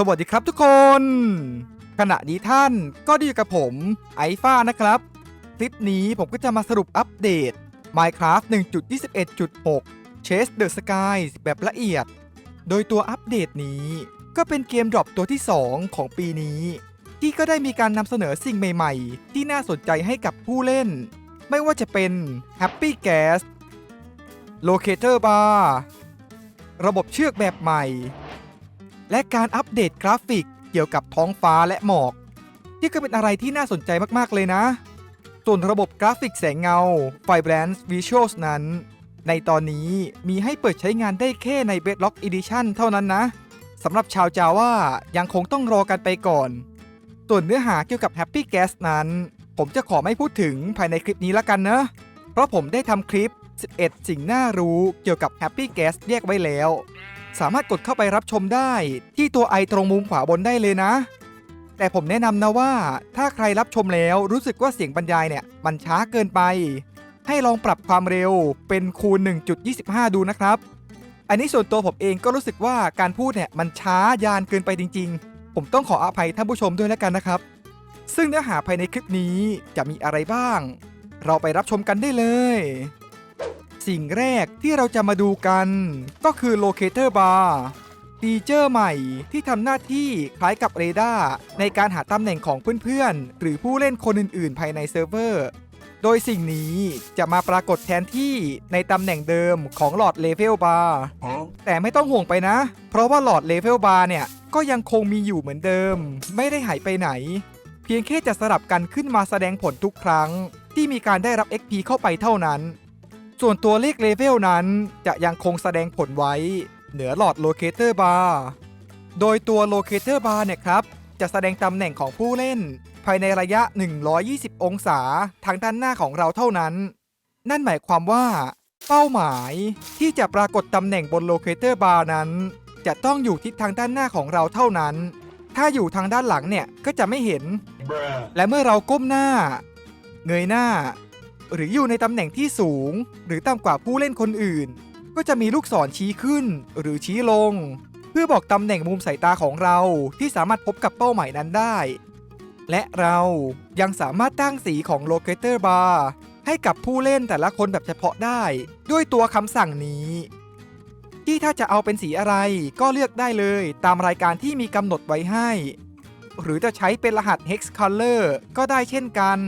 สวัสดีครับทุกคน ขณะนี้ท่านก็ไดีอยู่กับผมไอฟ้านะครับ คลิปนี้ผมก็จะมาสรุปอัปเดต Minecraft 1.21.6 Chase the Sky แบบละเอียด โดยตัวอัปเดตนี้ก็เป็นเกมดรอปตัวที่ 2 ของปีนี้ ที่ก็ได้มีการนำเสนอสิ่งใหม่ๆ ที่น่าสนใจให้กับผู้เล่น ไม่ว่าจะเป็น Happy Gas Locator Bar ระบบเชือกแบบใหม่ และการอัปเดตกราฟิกเกี่ยวกับท้องฟ้าและหมอก ที่ก็เป็นอะไรที่น่าสนใจมากๆเลยนะ ส่วนระบบกราฟิกแสงเงา Vibrance Visuals นั้น ในตอนนี้มีให้เปิดใช้งานได้แค่ใน Bedrock Edition เท่านั้นนะสำหรับชาว Java ยังคงต้องรอกันไปก่อน ส่วนเนื้อหาเกี่ยวกับ Happy Gas นั้น ผมจะขอไม่พูดถึงภายในคลิปนี้ละกันนะ เพราะผมได้ทำคลิป 11 สิ่งน่ารู้เกี่ยวกับ Happy Gas แยกไว้แล้ว สามารถกดเข้าไปรับชมได้ที่ตัวไอตรงมุมขวาบนได้เลยนะ แต่ผมแนะนำนะว่า ถ้าใครรับชมแล้วรู้สึกว่าเสียงบรรยายเนี่ย มันช้าเกินไป ให้ลองปรับความเร็วเป็นคูณ 1.25 ดูนะครับ อันนี้ส่วนตัวผมเองก็รู้สึกว่าการพูดเนี่ยมันช้ายานเกินไปจริง ๆ ผมต้องขออภัยท่านผู้ชมด้วยแล้วกันนะครับ ซึ่งเนื้อหาภายในคลิปนี้จะมีอะไรบ้าง เราไปรับชมกันได้เลย สิ่งแรกที่เราจะมาดูกัน ก็คือ Locator Bar ฟีเจอร์ใหม่ที่ทำหน้าที่คล้ายกับเรดาร์ในการหาตำแหน่งของเพื่อนๆ หรือผู้เล่นคนอื่นๆ ภายในเซิร์ฟเวอร์ โดยสิ่งนี้จะมาปรากฏแทนที่ในตำแหน่งเดิมของหลอดเลเวลบาร์แต่ไม่ต้องห่วงไปนะ เพราะว่าหลอดเลเวลบาร์เนี่ย ก็ยังคงมีอยู่เหมือนเดิม ไม่ได้หายไปไหน เพียงแค่จะสลับกันขึ้นมาแสดงผลทุกครั้ง ที่มีการได้รับ XP เข้าไปเท่านั้น ส่วนตัวเลขเลเวลนั้นจะยังคงแสดงผลไว้ เหนือหลอด Locator Bar โดยตัว Locator Bar เนี่ยครับ จะแสดงตำแหน่งของผู้เล่น ภายในระยะ 120 องศาทางด้านหน้าของเราเท่านั้น นั่นหมายความว่า เป้าหมายที่จะปรากฏตำแหน่งบน Locator Bar นั้น จะต้องอยู่ทิศทางด้านหน้าของเราเท่านั้น ถ้าอยู่ทางด้านหลังเนี่ยก็จะไม่เห็น และเมื่อเราก้มหน้า เงยหน้า หรืออยู่ในตำแหน่งที่สูง หรือต่ำกว่าผู้เล่นคนอื่น ก็จะมีลูกศรชี้ขึ้น หรือชี้ลง เพื่อบอกตำแหน่งมุมสายตาของเราที่สามารถพบกับเป้าหมายนั้นได้ และเรายังสามารถตั้งสีของ Locator Bar ให้กับผู้เล่นแต่ละคนแบบเฉพาะได้ ด้วยตัวคำสั่งนี้ ที่ถ้าจะเอาเป็นสีอะไรก็เลือกได้เลยตามรายการที่มีกำหนดไว้ให้ หรือจะใช้เป็นรหัส Hex Color ก็ได้เช่นกัน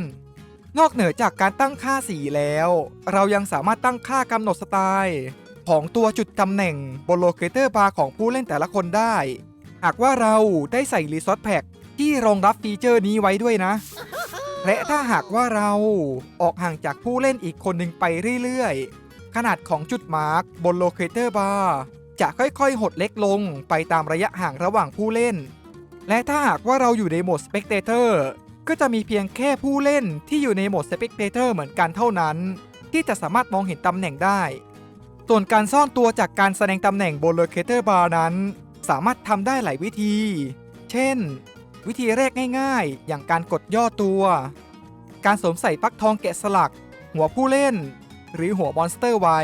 นอกเหนือจากการตั้งค่าสีแล้ว เรายังสามารถตั้งค่ากำหนดสไตล์ของตัวจุดตำแหน่งบนโลเคเตอร์บาร์ของผู้เล่นแต่ละคนได้ หากว่าเราได้ใส่รีซอสแพ็กที่รองรับฟีเจอร์นี้ไว้ด้วยนะ และถ้าหากว่าเราออกห่างจากผู้เล่นอีกคนหนึ่งไปเรื่อยๆ ขนาดของจุดมาร์กบนโลเคเตอร์บาร์จะค่อยๆ หดเล็กลงไปตามระยะห่างระหว่างผู้เล่น และถ้าหากว่าเราอยู่ในโหมด Spectator ก็ ก็จะมีเพียงแค่ผู้เล่นที่อยู่ในโหมด Spectator เหมือนกันเท่านั้น ที่จะสามารถมองเห็นตำแหน่งได้ ส่วนการซ่อนตัวจากการแสดงตำแหน่งบน Locator Bar นั้น สามารถทำได้หลายวิธี เช่น วิธีแรกง่ายๆ อย่างการกดย่อตัว การสวมใส่ปลั๊กทองแกะสลัก หัวผู้เล่น หรือหัวมอนสเตอร์ไว้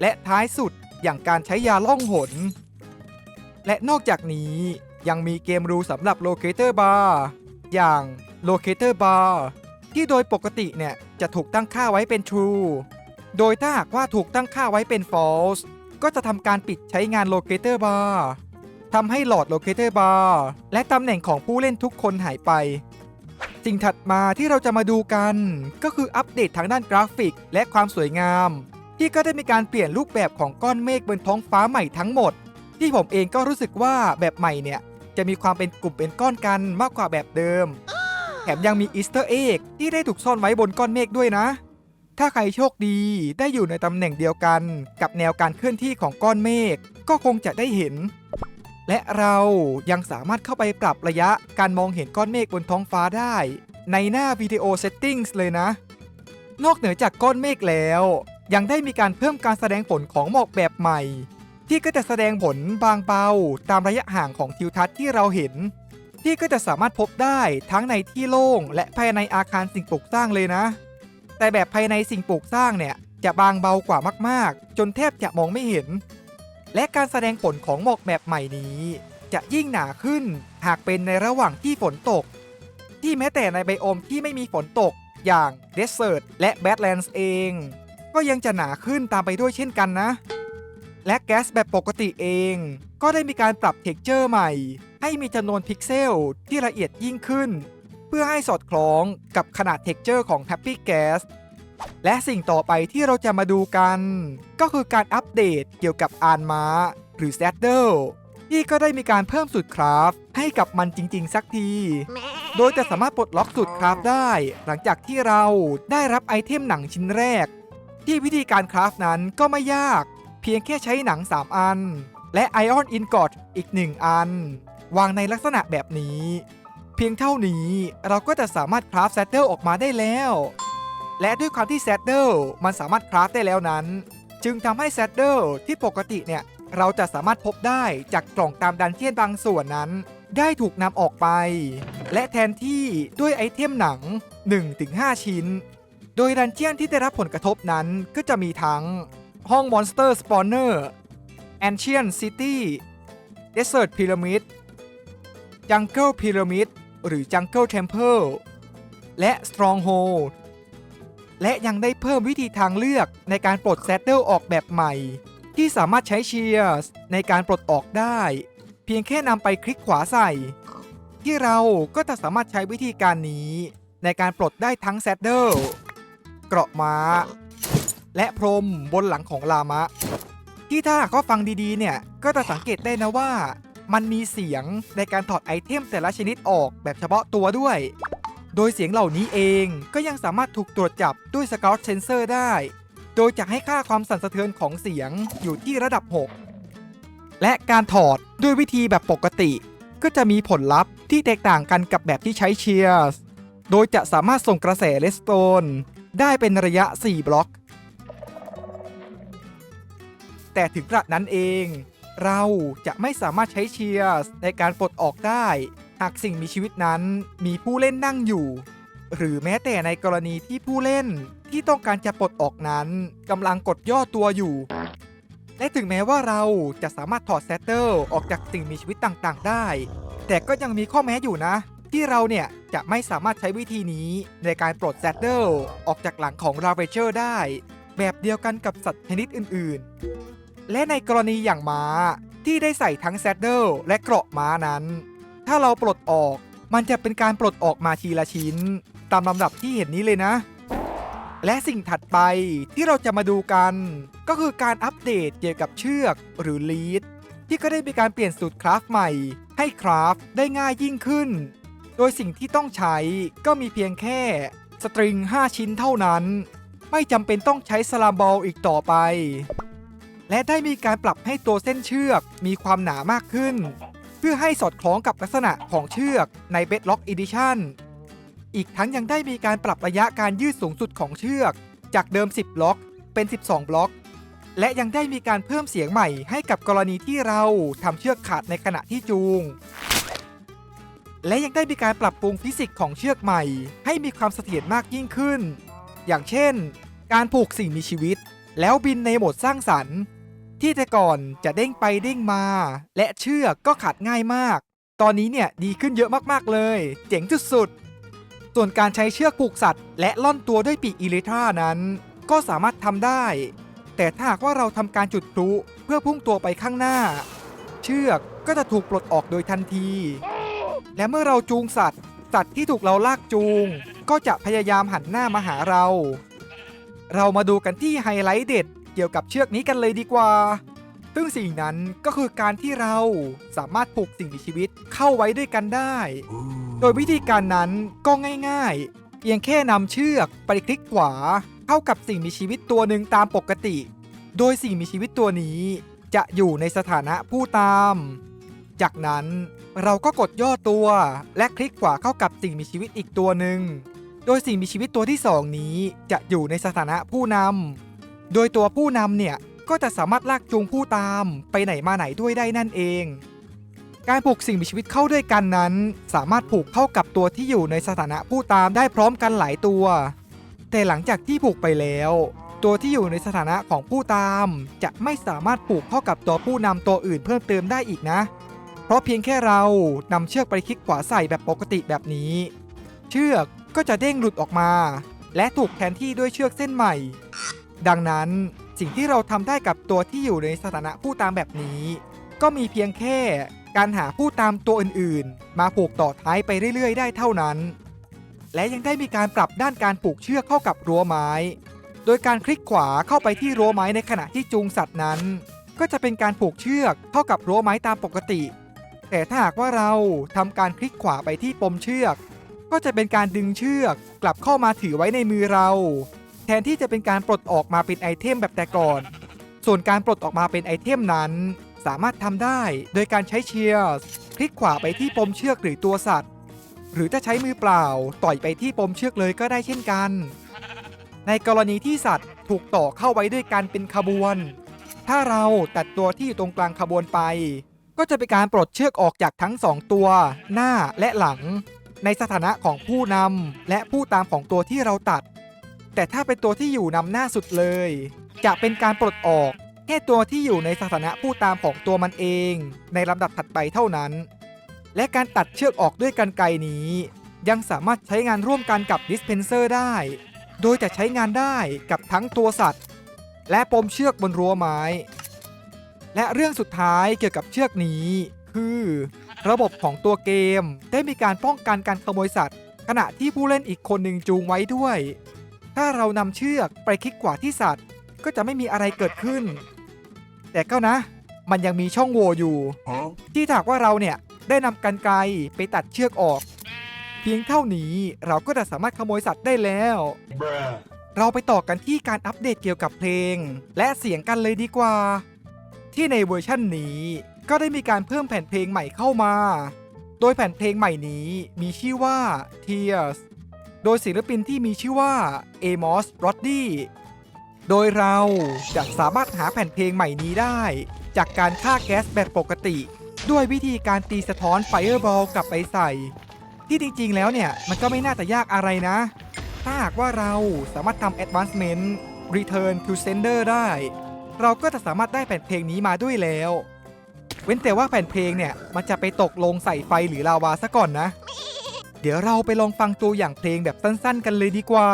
และท้ายสุดอย่างการใช้ยาล่องหน และนอกจากนี้ยังมีเกมรูสำหรับ Locator Bar อ ย่าง Locator Bar ที่โดยปกติเนี่ยจะถูกตั้งค่าไว้เป็น True โดยถ้าหากว่าถูกตั้งค่าไว้เป็น False ก็จะทำการปิดใช้งาน Locator Bar ทำให้หลอด Locator Bar และตำแหน่งของผู้เล่นทุกคนหายไป สิ่งถัดมาที่เราจะมาดูกัน ก็คืออัปเดตทางด้านกราฟิกและความสวยงาม ที่ก็ได้มีการเปลี่ยนรูปแบบของก้อนเมฆบนท้องฟ้าใหม่ทั้งหมด ที่ผมเองก็รู้สึกว่าแบบใหม่เนี่ย จะมีความเป็นกลุ่มเป็นก้อนกันมากกว่าแบบเดิม แถมยังมีอีสเตอร์เอ็กที่ได้ถูกซ่อนไว้บนก้อนเมฆด้วยนะ ถ้าใครโชคดีได้อยู่ในตำแหน่งเดียวกัน กับแนวการเคลื่อนที่ของก้อนเมฆก็คงจะได้เห็น และเรายังสามารถเข้าไปปรับระยะการมองเห็นก้อนเมฆบนท้องฟ้าได้ ในหน้าวิดีโอ Settings เลยนะ นอกเหนือจากก้อนเมฆแล้ว ยังได้มีการเพิ่มการแสดงผลของหมอกแบบใหม่ ที่ก็จะแสดงผลบางเบาตามระยะห่างของทิวทัศน์ที่เราเห็น ที่ก็จะสามารถพบได้ทั้งในที่โล่งและภายในอาคารสิ่งปลูกสร้างเลยนะ แต่แบบภายในสิ่งปลูกสร้างเนี่ยจะบางเบากว่ามากๆ จนแทบจะมองไม่เห็น และการแสดงผลของหมอกแบบใหม่นี้ จะยิ่งหนาขึ้นหากเป็นในระหว่างที่ฝนตก ที่แม้แต่ในไบโอมที่ไม่มีฝนตกอย่างเดสเ e ร์ t และแบดแลนด์เอง ก็ยังจะหนาขึ้นตามไปด้วยเช่นกันนะ และแก๊สแบบปกติเอง ก็ได้มีการปรับเท็กเจอร์ใหม่ ให้มีจำนวนพิกเซลที่ละเอียดยิ่งขึ้น เพื่อให้สอดคล้องกับขนาดเท็กเจอร์ของ Happy Gas และสิ่งต่อไปที่เราจะมาดูกัน ก็คือการอัปเดตเกี่ยวกับอานม้า หรือ Saddle ที่ก็ได้มีการเพิ่มสูตรคราฟให้กับมันจริง ๆ สักที โดยจะสามารถปลดล็อกสูตรคราฟได้ หลังจากที่เราได้รับไอเทมหนังชิ้นแรก ที่วิธีการคราฟนั้นก็ไม่ยาก เพียงแค่ใช้หนัง 3 อัน และไอออนอินกอ t อีก 1 อัน วางในลักษณะแบบนี้ เพียงเท่านี้เราก็จะสามารถคราฟแซดเดิลออกมาได้แล้ว และด้วยความที่แซดเดิลมันสามารถคราฟได้แล้วนั้น จึงทำให้แซดเดิลที่ปกติเนี่ยเราจะสามารถพบได้จากกล่องตามดันเจียนบางส่วนนั้น ได้ถูกนำออกไป และแทนที่ด้วยไอเทมหนัง 1-5 ชิ้น โดยดันเจียนที่ได้รับผลกระทบนั้นก็จะมีทั้ง ห้องมอนสเตอร์สปอนเนอร์ Ancient City Desert Pyramid Jungle Pyramid หรือ Jungle Temple และ Stronghold และยังได้เพิ่มวิธีทางเลือกในการปลดแซดเดิลออกแบบใหม่ ที่สามารถใช้เชียร์ในการปลดออกได้ เพียงแค่นำไปคลิกขวาใส่ ที่เราก็จะสามารถใช้วิธีการนี้ ในการปลดได้ทั้งแซดเดิลเกราะม้า และพรมบนหลังของลามะ ที่ถ้ากว่าฟังดีๆ เนี่ย ก็จะสังเกตได้นะว่า มันมีเสียงในการถอดไอเทมแต่ละชนิดออกแบบเฉพาะตัวด้วย โดยเสียงเหล่านี้เองก็ยังสามารถถูกตรวจจับด้วย Scout Sensor ได้ โดยจะให้ค่าความสั่นสะเทือนของเสียงอยู่ที่ระดับ 6 และการถอดด้วยวิธีแบบปกติ ก็จะมีผลลัพธ์ที่แตกต่างกันกับแบบที่ใช้เชียร์โดยจะสามารถส่งกระแสเลสโตนได้เป็นระยะ 4 บล็อก แต่ถึงกระนั้นเอง เราจะไม่สามารถใช้เชียร์ในการปลดออกได้ หากสิ่งมีชีวิตนั้นมีผู้เล่นนั่งอยู่ หรือแม้แต่ในกรณีที่ผู้เล่นที่ต้องการจะปลดออกนั้นกำลังกดย่อตัวอยู่และถึงแม้ว่าเราจะสามารถถอดแซตเติลออกจากสิ่งมีชีวิตต่างๆ ได้ แต่ก็ยังมีข้อแม้อยู่นะ ที่เราเนี่ยจะไม่สามารถใช้วิธีนี้ในการปลดแซตเติลออกจากหลังของราเวเชอร์ได้ แบบเดียวกันกับสัตว์ชนิดอื่นๆ และในกรณีอย่างม้าที่ได้ใส่ทั้งแซดเดิลและเกราะม้านั้น ถ้าเราปลดออกมันจะเป็นการปลดออกมาทีละชิ้น ตามลำดับที่เห็นนี้เลยนะ และสิ่งถัดไปที่เราจะมาดูกัน ก็คือการอัปเดตเกี่ยวกับเชือกหรือลีดที่ก็ได้มีการเปลี่ยนสูตรคราฟใหม่ ให้คราฟได้ง่ายยิ่งขึ้น โดยสิ่งที่ต้องใช้ก็มีเพียงแค่สตริง 5 ชิ้นเท่านั้น ไม่จำเป็นต้องใช้สลามบอลอีกต่อไป และได้มีการปรับให้ตัวเส้นเชือกมีความหนามากขึ้น เพื่อให้สอดคล้องกับลักษณะของเชือกใน Bedrock Edition อีกทั้งยังได้มีการปรับระยะการยืดสูงสุดของเชือก จากเดิม 10 บล็อก เป็น 12 บล็อก และยังได้มีการเพิ่มเสียงใหม่ให้กับกรณีที่เราทำเชือกขาดในขณะที่จูง และยังได้มีการปรับปรุงฟิสิกส์ของเชือกใหม่ ให้มีความเสถียรมากยิ่งขึ้น อย่างเช่น การผูกสิ่งมีชีวิต แล้วบินในโหมดสร้างสรรค์ ที่แต่ก่อนจะเด้งไปเด้งมา และเชือกก็ขาดง่ายมาก ตอนนี้เนี่ยดีขึ้นเยอะมากๆเลย เจ๋งสุดๆส่วนการใช้เชือกผูกสัตว์ และล่อนตัวด้วยปีกอิเลทรานั้น ก็สามารถทำได้ แต่ถ้าหากว่าเราทำการจุดพลุเพื่อพุ่งตัวไปข้างหน้า เชือกก็จะถูกปลดออกโดยทันที และเมื่อเราจูงสัตว์ สัตว์ที่ถูกเราลากจูง ก็จะพยายามหันหน้ามาหาเรา เรามาดูกันที่ไฮไลท์เด็ด เกี่ยวกับเชือกนี้กันเลยดีกว่า ซึ่งสิ่งนั้นก็คือการที่เราสามารถผูกสิ่งมีชีวิตเข้าไว้ด้วยกันได้ โดยวิธีการนั้นก็ง่ายๆ เพียงแค่นำเชือกไปคลิกขวาเข้ากับสิ่งมีชีวิตตัวหนึ่งตามปกติ โดยสิ่งมีชีวิตตัวนี้ จะอยู่ในสถานะผู้ตาม จากนั้นเราก็กดย่อตัวและคลิกขวาเข้ากับสิ่งมีชีวิตอีกตัวหนึ่ง โดยสิ่งมีชีวิตตัวที่สองนี้จะอยู่ในสถานะผู้นำ โดยตัวผู้นำเนี่ยก็จะสามารถลากจูงผู้ตามไปไหนมาไหนด้วยได้นั่นเอง การผูกสิ่งมีชีวิตเข้าด้วยกันนั้น สามารถผูกเข้ากับตัวที่อยู่ในสถานะผู้ตามได้พร้อมกันหลายตัว แต่หลังจากที่ผูกไปแล้ว ตัวที่อยู่ในสถานะของผู้ตาม จะไม่สามารถผูกเข้ากับตัวผู้นำตัวอื่นเพิ่มเติมได้อีกนะ เพราะเพียงแค่เรานำเชือกไปคลิกขวาใส่แบบปกติแบบนี้ เชือกก็จะเด้งหลุดออกมา และถูกแทนที่ด้วยเชือกเส้นใหม่ ดังนั้นสิ่งที่เราทำได้กับตัวที่อยู่ในสถานะผู้ตามแบบนี้ ก็มีเพียงแค่การหาผู้ตามตัวอื่นๆ มาผูกต่อท้ายไปเรื่อยๆ ได้เท่านั้น และยังได้มีการปรับด้านการผูกเชือกเข้ากับรั้วไม้ โดยการคลิกขวาเข้าไปที่รั้วไม้ในขณะที่จูงสัตว์นั้น ก็จะเป็นการผูกเชือกเข้ากับรั้วไม้ตามปกติ แต่ถ้าหากว่าเราทำการคลิกขวาไปที่ปมเชือก ก็จะเป็นการดึงเชือกกลับเข้ามาถือไว้ในมือเรา แทนที่จะเป็นการปลดออกมาเป็นไอเทมแบบแต่ก่อน ส่วนการปลดออกมาเป็นไอเทมนั้น สามารถทำได้โดยการใช้เชียร์คลิกขวาไปที่ปมเชือกหรือตัวสัตว์ หรือจะใช้มือเปล่า ต่อยไปที่ปมเชือกเลยก็ได้เช่นกัน ในกรณีที่สัตว์ถูกต่อเข้าไว้ด้วยกันเป็นขบวน ถ้าเราตัดตัวที่อยู่ตรงกลางขบวนไป ก็จะเป็นการปลดเชือกออกจากทั้งสองตัว หน้าและหลัง ในสถานะของผู้นำและผู้ตามของตัวที่เราตัด แต่ถ้าเป็นตัวที่อยู่นำหน้าสุดเลย จะเป็นการปลดออก แค่ตัวที่อยู่ในสถานะผู้ตามของตัวมันเอง ในลำดับถัดไปเท่านั้น และการตัดเชือกออกด้วยกันไกรนี้ ยังสามารถใช้งานร่วมกันกับดิสเพนเซอร์ได้ โดยจะใช้งานได้กับทั้งตัวสัตว์ และปมเชือกบนรั้วไม้ และเรื่องสุดท้ายเกี่ยวกับเชือกนี้ คือ ระบบของตัวเกมได้มีการป้องกันการขโมยสัตว์ ขณะที่ผู้เล่นอีกคนหนึ่งจูงไว้ด้วย ถ้าเรานำเชือกไปคลิกขวาที่สัตว์ ก็จะไม่มีอะไรเกิดขึ้น แต่ก็นะ มันยังมีช่องโหว่อยู่ ที่ถากว่าเราเนี่ยได้นำกันไกรไปตัดเชือกออก เพียงเท่านี้เราก็จะสามารถขโมยสัตว์ได้แล้ว เราไปต่อกันที่การอัปเดตเกี่ยวกับเพลง และเสียงกันเลยดีกว่า ที่ในเวอร์ชั่นนี้ก็ได้มีการเพิ่มแผ่นเพลงใหม่เข้ามา โดยแผ่นเพลงใหม่นี้มีชื่อว่า Tears โดยศิลปินที่มีชื่อว่า Amos Roddy โดยเราจะสามารถหาแผ่นเพลงใหม่นี้ได้ จากการฆ่าแก๊สแบบปกติ ด้วยวิธีการตีสะท้อน Fireball กลับไปใส่ ที่จริงๆแล้วเนี่ย มันก็ไม่น่าจะยากอะไรนะ ถ้าหากว่าเราสามารถทำ advancement return to sender ได้ เราก็จะสามารถได้แผ่นเพลงนี้มาด้วยแล้ว เว้นแต่ว่าแผ่นเพลงเนี่ย มันจะไปตกลงใส่ไฟหรือลาวาซะก่อนนะ เดี๋ยวเราไปลองฟังตัวอย่างเพลงแบบสั้นๆ กันเลยดีกว่า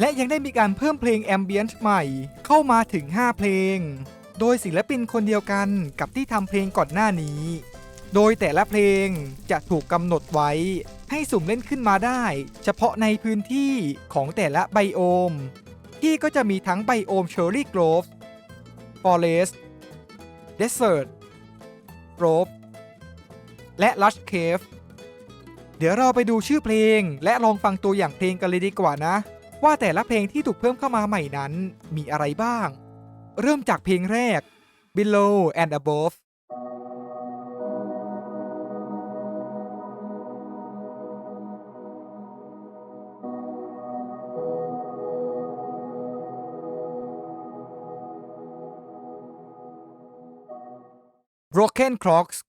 และยังได้มีการเพิ่มเพลงแอมเบียนต์ใหม่เข้ามาถึง 5 เพลง โดยศิลปินคนเดียวกันกับที่ทำเพลงก่อนหน้านี้ โดยแต่ละเพลงจะถูกกำหนดไว้ ให้สุ่มเล่นขึ้นมาได้ เฉพาะในพื้นที่ของแต่ละไบโอม ที่ก็จะมีทั้งไบโอมเชอร์รี่โกรฟฟอเรสต์เดสเซอร์ตโกรฟและลัชเคฟเดี๋ยวเราไปดูชื่อเพลง และลองฟังตัวอย่างเพลงกันเลยดีกว่านะ ว่าแต่ละเพลงที่ถูกเพิ่มเข้ามาใหม่นั้นมีอะไรบ้าง เริ่มจากเพลงแรก Below and Above 'Broken Clocks'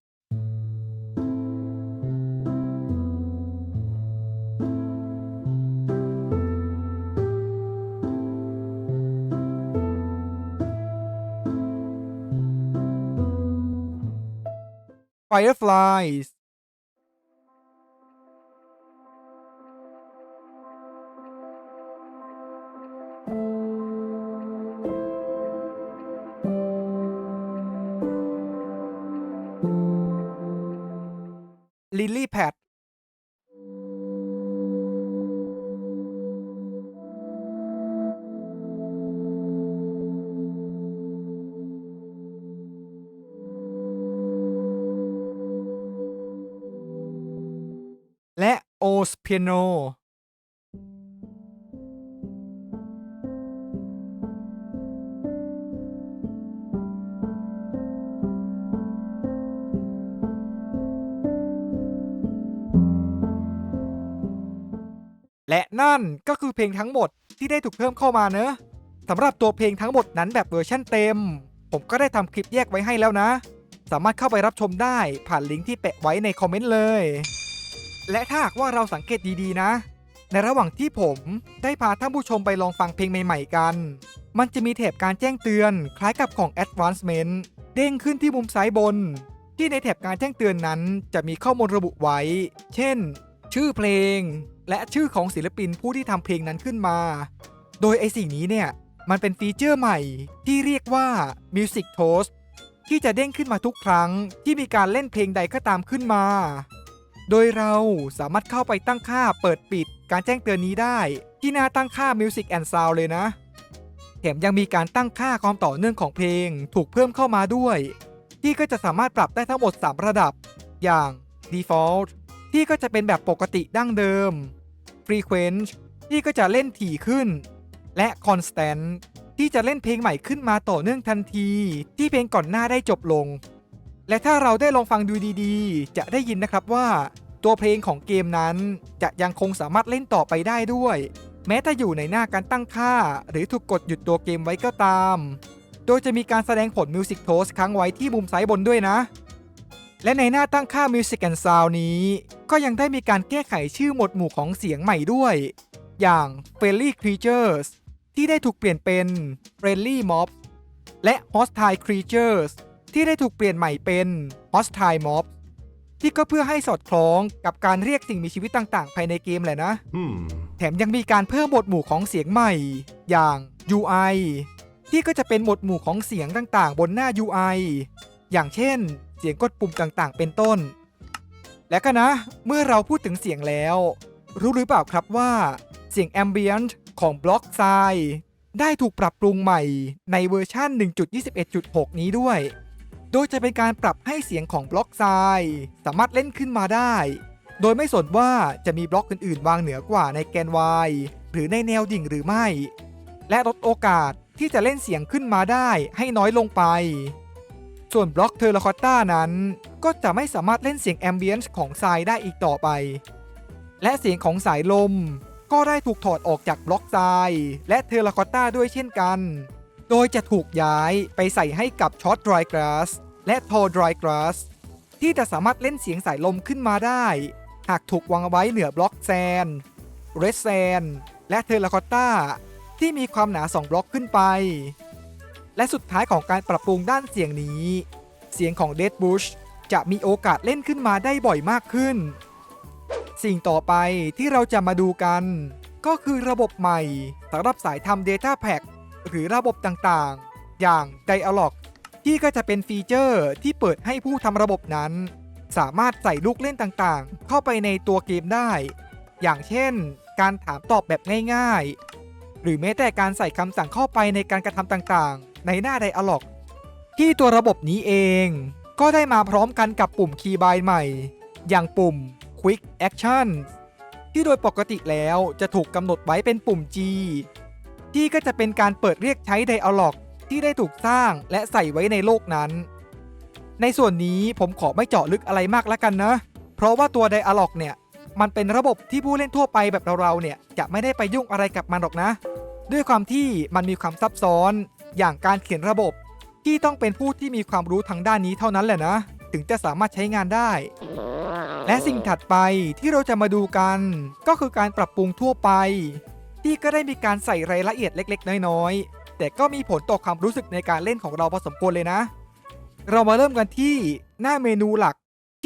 Fireflies ลิลลี่แพดและโอสเปียโน นก็คือเพลงทั้งหมดที่ได้ถูกเพิ่มเข้ามาเนอะสำหรับตัวเพลงทั้งหมดนั้นแบบเวอร์ชั่นเต็ม ผมก็ได้ทำคลิปแยกไว้ให้แล้วนะ สามารถเข้าไปรับชมได้ผ่านลิงก์ที่แปะไว้ในคอมเมนต์เลย และถ้าหากว่าเราสังเกตดีๆนะ ในระหว่างที่ผมได้พาท่านผู้ชมไปลองฟังเพลงใหม่ๆกัน มันจะมีแถบการแจ้งเตือนคล้ายกับของ Advancement เด้งขึ้นที่มุมซ้ายบน ที่ในแถบการแจ้งเตือนนั้นจะมีข้อมูลระบุไว้ เช่น ชื่อเพลง และชื่อของศิลปินผู้ที่ทำเพลงนั้นขึ้นมา โดยไอสิ่งนี้เนี่ย มันเป็นฟีเจอร์ใหม่ที่เรียกว่า Music Toast ที่จะเด้งขึ้นมาทุกครั้งที่มีการเล่นเพลงใดก็ตามขึ้นมา โดยเราสามารถเข้าไปตั้งค่าเปิดปิดการแจ้งเตือนนี้ได้ ที่หน้าตั้งค่า Music and Sound เลยนะ แถมยังมีการตั้งค่าความต่อเนื่องของเพลงถูกเพิ่มเข้ามาด้วย ที่ก็จะสามารถปรับได้ทั้งหมด 3 ระดับ อย่าง Default ที่ก็จะเป็นแบบปกติดั้งเดิม Frequency ที่ก็จะเล่นถี่ขึ้น และ Constant ที่จะเล่นเพลงใหม่ขึ้นมาต่อเนื่องทันที ที่เพลงก่อนหน้าได้จบลง และถ้าเราได้ลองฟังดูดีๆ จะได้ยินนะครับว่า ตัวเพลงของเกมนั้นจะยังคงสามารถเล่นต่อไปได้ด้วย แม้ถ้าอยู่ในหน้าการตั้งค่า หรือถูกกดหยุดตัวเกมไว้ก็ตาม โดยจะมีการแสดงผล Music Toast ค้างไว้ที่มุมซ้ายบนด้วยนะ และในหน้าตั้งค่า Music and Sound นี้ ก็ยังได้มีการแก้ไขชื่อหมวดหมู่ของเสียงใหม่ด้วย อย่าง Friendly Creatures ที่ได้ถูกเปลี่ยนเป็น Friendly Mob และ Hostile Creatures ที่ได้ถูกเปลี่ยนใหม่เป็น Hostile Mob ที่ก็เพื่อให้สอดคล้องกับการเรียกสิ่งมีชีวิตต่างๆ ภายในเกมแหละนะ Hmm. แถมยังมีการเพิ่มหมวดหมู่ของเสียงใหม่ อย่าง UI ที่ก็จะเป็นหมวดหมู่ของเสียงต่างๆ บนหน้า UI อย่างเช่น เสียงกดปุ่มต่างๆ เป็นต้น และก็นะ เมื่อเราพูดถึงเสียงแล้ว รู้หรือเปล่าครับว่า เสียง Ambient ของ Block s i ได้ถูกปรับปรุงใหม่ในเวอร์ชัน1.21.6 นี้ด้วย โดยจะเป็นการปรับให้เสียงของบล็อกไซสามารถเล่นขึ้นมาได้ โดยไม่สนว่าจะมีบล็อกอื่นๆ วางเหนือกว่าในแกน Y หรือในแนวดิ่งหรือไม่ และลดโอกาสที่จะเล่นเสียงขึ้นมาได้ให้น้อยลงไป ส่วนบล็อกเทอร์ a คอตตานั้น ก็จะไม่สามารถเล่นเสียงแอมเบียนซ์ของทรายได้อีกต่อไป และเสียงของสายลม ก็ได้ถูกถอดออกจากบล็อกทราย และเทอร์ a คอตตาด้วยเช่นกัน โดยจะถูกย้ายไปใส่ให้กับช็อตดรายก a s s และทอดรายก a s s ที่จะสามารถเล่นเสียงสายลมขึ้นมาได้ หากถูกวางไว้เหนือบล็อกแซนเรดแซนและเทอร์ a คอตตาที่มีความหนา 2 บล็อกขึ้นไป และสุดท้ายของการปรับปรุงด้านเสียงนี้ เสียงของ Dead Bush จะมีโอกาสเล่นขึ้นมาได้บ่อยมากขึ้น สิ่งต่อไปที่เราจะมาดูกัน ก็คือระบบใหม่สำหรับสายทำ Data Pack หรือระบบต่างๆ อย่าง Dialog ที่ก็จะเป็นฟีเจอร์ที่เปิดให้ผู้ทำระบบนั้น สามารถใส่ลูกเล่นต่างๆ เข้าไปในตัวเกมได้ อย่างเช่น การถามตอบแบบง่าย หรือแม้แต่การใส่คำสั่งเข้าไปในการกระทำต่างๆ ในหน้า Dialog ที่ตัวระบบนี้เอง ก็ได้มาพร้อมกันกับปุ่มคีย์บายใหม่ อย่างปุ่ม Quick Action ที่โดยปกติแล้วจะถูกกำหนดไว้เป็นปุ่ม G ที่ก็จะเป็นการเปิดเรียกใช้ Dialog ที่ได้ถูกสร้างและใส่ไว้ในโลกนั้น ในส่วนนี้ผมขอไม่เจาะลึกอะไรมากแล้วกันนะ เพราะว่าตัว Dialog เนี่ย มันเป็นระบบที่ผู้เล่นทั่วไปแบบเราๆเนี่ยจะไม่ได้ไปยุ่งอะไรกับมันหรอกนะ ด้วยความที่มันมีความซับซ้อนอย่างการเขียนระบบที่ต้องเป็นผู้ที่มีความรู้ทางด้านนี้เท่านั้นแหละนะ ถึงจะสามารถใช้งานได้ และสิ่งถัดไปที่เราจะมาดูกัน ก็คือการปรับปรุงทั่วไป ที่ก็ได้มีการใส่รายละเอียดเล็ก ๆ น้อยๆ แต่ก็มีผลต่อความรู้สึกในการเล่นของเราพอสมควรเลยนะ เรามาเริ่มกันที่หน้าเมนูหลัก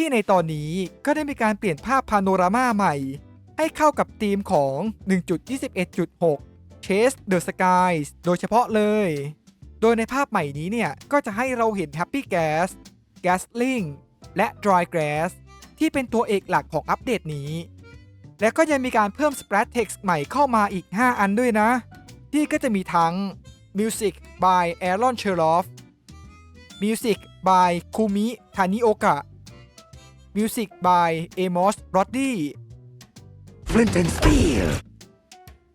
ที่ในตอนนี้ก็ได้มีการเปลี่ยนภาพพาโนรามาใหม่ ให้เข้ากับธีมของ 1.21.6 Chase the Skies โดยเฉพาะเลย โดยในภาพใหม่นี้เนี่ย ก็จะให้เราเห็น Happy Gas Gasling และ Dry Grass ที่เป็นตัวเอกหลักของอัปเดตนี้ และก็ยังมีการเพิ่ม Splat Text ใหม่เข้ามาอีก 5 อันด้วยนะ ที่ก็จะมีทั้ง Music by Aaron Cheroff Music by Kumi Tanioka Music by Amos Roddy Flint and Steel.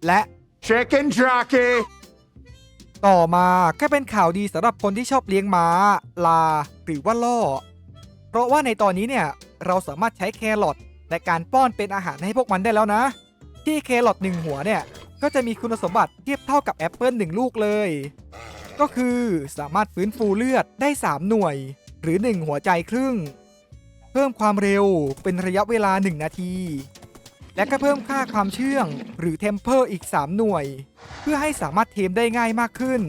และ Chicken Jockey. ต่อมาก็เป็นข่าวดีสำหรับคนที่ชอบเลี้ยงม้า ลา หรือว่าล่อ เพราะว่าในตอนนี้เนี่ย เราสามารถใช้แครอทในการป้อนเป็นอาหารให้พวกมันได้แล้วนะ ที่แครอทหนึ่งหัวเนี่ย ก็จะมีคุณสมบัติเทียบเท่ากับแอปเปิลหนึ่งลูกเลย ก็คือสามารถฟื้นฟูเลือดได้ 3 หน่วย หรือ 1 หัวใจครึ่ง เพิ่มความเร็วเป็นระยะเวลา 1 นาที และก็เพิ่มค่าความเชื่อง หรือเทมเพอร์อีก 3 หน่วย เพื่อให้สามารถเทมได้ง่ายมากขึ้น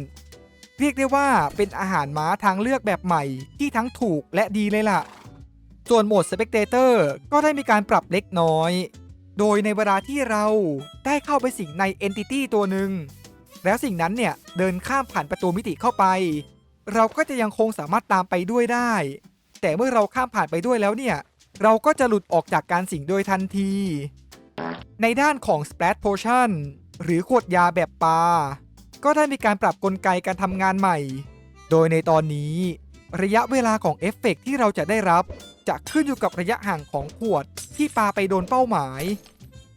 เรียกได้ว่าเป็นอาหารม้าทางเลือกแบบใหม่ที่ทั้งถูกและดีเลยล่ะ ส่วนโหมด Spectator ก็ได้มีการปรับเล็กน้อย โดยในเวลาที่เราได้เข้าไปสิงใน Entity ตัวหนึ่งแล้วสิ่งนั้นเนี่ยเดินข้ามผ่านประตูมิติเข้าไป เราก็จะยังคงสามารถตามไปด้วยได้ แต่เมื่อเราข้ามผ่านไปด้วยแล้วเนี่ย เราก็จะหลุดออกจากการสิงโดยทันที ในด้านของ Splash Potion หรือขวดยาแบบปลา ก็ได้มีการปรับกลไกการทำงานใหม่ โดยในตอนนี้ ระยะเวลาของเอฟเฟกต์ที่เราจะได้รับ จะขึ้นอยู่กับระยะห่างของขวดที่ปลาไปโดนเป้าหมาย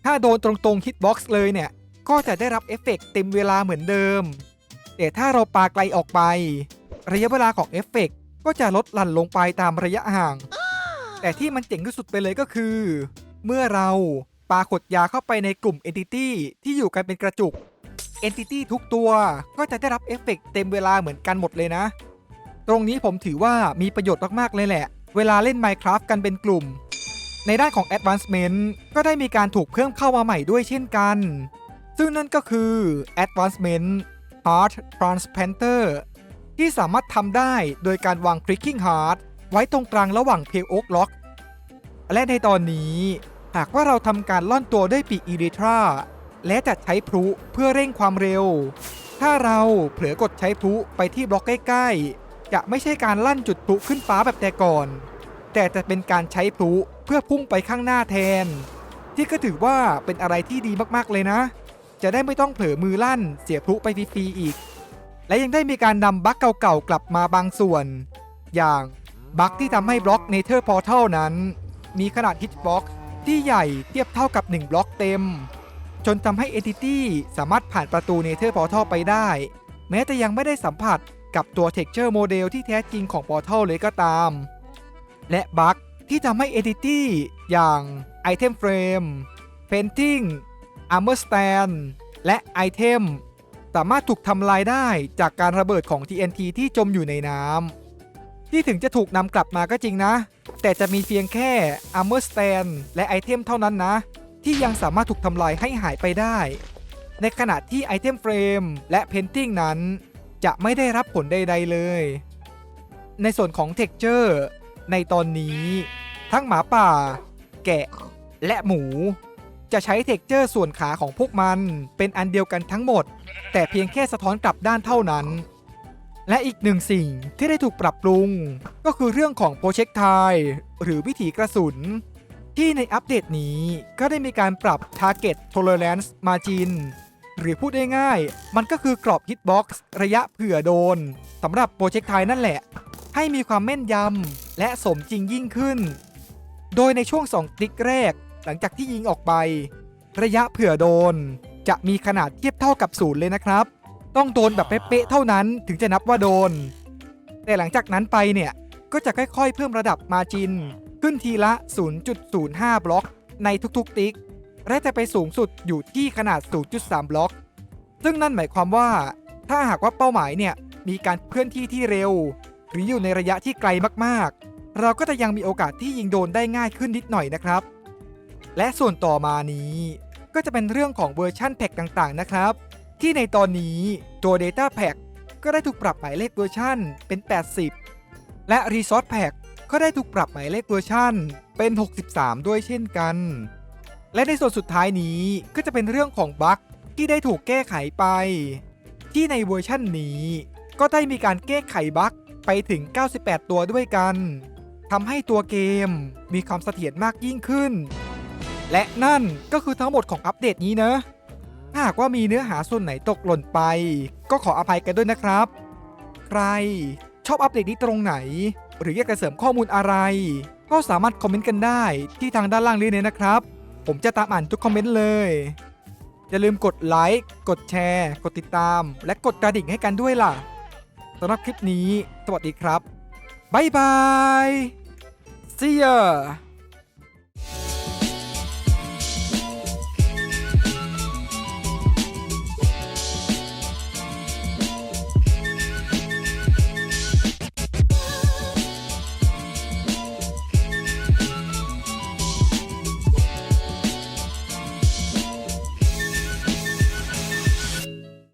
ถ้าโดนตรงๆฮิตบ็อกซ์เลยเนี่ย ก็จะได้รับเอฟเฟกต์เต็มเวลาเหมือนเดิม แต่ถ้าเราปาไกลออกไป ระยะเวลาของเอฟเฟกต์ ก็จะลดหลั่นลงไปตามระยะห่าง แต่ที่มันเจ๋งที่สุดไปเลยก็คือ เมื่อเราปาขดยาเข้าไปในกลุ่ม Entity ที่อยู่กันเป็นกระจุก Entity ทุกตัวก็จะได้รับเอฟเฟกต์เต็มเวลาเหมือนกันหมดเลยนะ ตรงนี้ผมถือว่ามีประโยชน์มาก ๆ เลยแหละ เวลาเล่น Minecraft กันเป็นกลุ่ม ในด้านของ Advancement ก็ได้มีการถูกเพิ่มเข้ามาใหม่ด้วยเช่นกัน ซึ่งนั่นก็คือ Advancement Heart Transplanter ที่สามารถทำได้โดยการวาง Clicking Heart ไว้ตรงกลางระหว่าง p a l e Oak Lock และในตอนนี้หากว่าเราทำการล่อนตัวด้วยปีกอีเดทราและจะใช้พลุเพื่อเร่งความเร็ว ถ้าเราเผลอกดใช้พลุไปที่บล็อกใกล้ๆ จะไม่ใช่การลั่นจุดพลุขึ้นฟ้าแบบแต่ก่อน แต่จะเป็นการใช้พลุเพื่อพุ่งไปข้างหน้าแทน ที่ก็ถือว่าเป็นอะไรที่ดีมากๆเลยนะ จะได้ไม่ต้องเผลอมือลั่นเสียพลุไปฟรีๆอีก และยังได้มีการนำบั๊กเก่าๆกลับมาบางส่วน อย่างบั๊กที่ทำให้บล็อกเนเธอร์พอร์ทัลนั้น มีขนาดฮิตบ็อกที่ใหญ่เทียบเท่ากับ 1 บล็อกเต็ม จนทำให้ Entity สามารถผ่านประตู Nether Portal ไปได้ แม้แต่ยังไม่ได้สัมผัสกับตัว Texture Model ที่แท้จริงของ Portal เลยก็ตาม และบั๊กที่ทำให้ Entity อย่าง Item Frame Painting Armor Stand และ Item สามารถถูกทำลายได้จากการระเบิดของ TNT ที่จมอยู่ในน้ำที่ถึงจะถูกนำกลับมาก็จริงนะ แต่จะมีเพียงแค่ Armor Stand และไอเทมเท่านั้นนะ ที่ยังสามารถถูกทำลายให้หายไปได้ ในขณะที่ไอเทมเฟรมและ Painting นั้น จะไม่ได้รับผลใด ๆ เลย ในส่วนของ Texture ในตอนนี้ ทั้งหมาป่า แกะ และหมู จะใช้ Texture ส่วนขาของพวกมัน เป็นอันเดียวกันทั้งหมด แต่เพียงแค่สะท้อนกลับด้านเท่านั้น และอีกหนึ่งสิ่งที่ได้ถูกปรับปรุง ก็คือเรื่องของโปรเจกไทหรือวิถีกระสุน ที่ในอัปเดตนี้ก็ได้มีการปรับ Target Tolerance Margin หรือพูดง่ายๆมันก็คือกรอบ Hitbox ระยะเผื่อโดนสำหรับโปรเจกไทนั่นแหละ ให้มีความแม่นยำและสมจริงยิ่งขึ้น โดยในช่วง 2 คลิกแรก หลังจากที่ยิงออกไป ระยะเผื่อโดน จะมีขนาดเทียบเท่ากับศูนย์เลยนะครับ ต้องโดนแบบเป๊ะๆเท่านั้นถึงจะนับว่าโดน แต่หลังจากนั้นไปเนี่ยก็จะค่อยๆ เพิ่มระดับมาจิน ขึ้นทีละ 0.05 บล็อก ในทุกๆ ติ๊ก และจะไปสูงสุดอยู่ที่ขนาด 0.3 บล็อก ซึ่งนั่นหมายความว่า ถ้าหากว่าเป้าหมายเนี่ยมีการเคลื่อนที่ที่เร็ว หรืออยู่ในระยะที่ไกลมากๆ เราก็จะยังมีโอกาสที่ยิงโดนได้ง่ายขึ้นนิดหน่อยนะครับ และส่วนต่อมานี้ ก็จะเป็นเรื่องของเวอร์ชั่นแพ็กต่างๆ นะครับ ที่ในตอนนี้ตัว Data Pack ก็ได้ถูกปรับหมายเลขเวอร์ชันเป็น 80 และ Resource Pack ก็ได้ถูกปรับหมายเลขเวอร์ชันเป็น 63 ด้วยเช่นกัน และในส่วนสุดท้ายนี้ก็จะเป็นเรื่องของบั๊กที่ได้ถูกแก้ไขไป ที่ในเวอร์ชันนี้ ก็ได้มีการแก้ไขบั๊กไปถึง 98 ตัวด้วยกันทำให้ตัวเกมมีความเสถียรมากยิ่งขึ้น และนั่นก็คือทั้งหมดของอัปเดตนี้นะหากว่ามีเนื้อหาส่วนไหนตกหล่นไป ก็ขออภัยกันด้วยนะครับ ใครชอบอัปเดตนี้ตรงไหน หรืออยากจะเสริมข้อมูลอะไร ก็สามารถคอมเมนต์กันได้ที่ทางด้านล่างนี้เลยนะครับ ผมจะตามอ่านทุกคอมเมนต์เลย อย่าลืมกดไลค์กดแชร์ กดติดตาม และกดกระดิ่งให้กันด้วยล่ะสำหรับคลิปนี้ สวัสดีครับ บ๊ายบาย see ya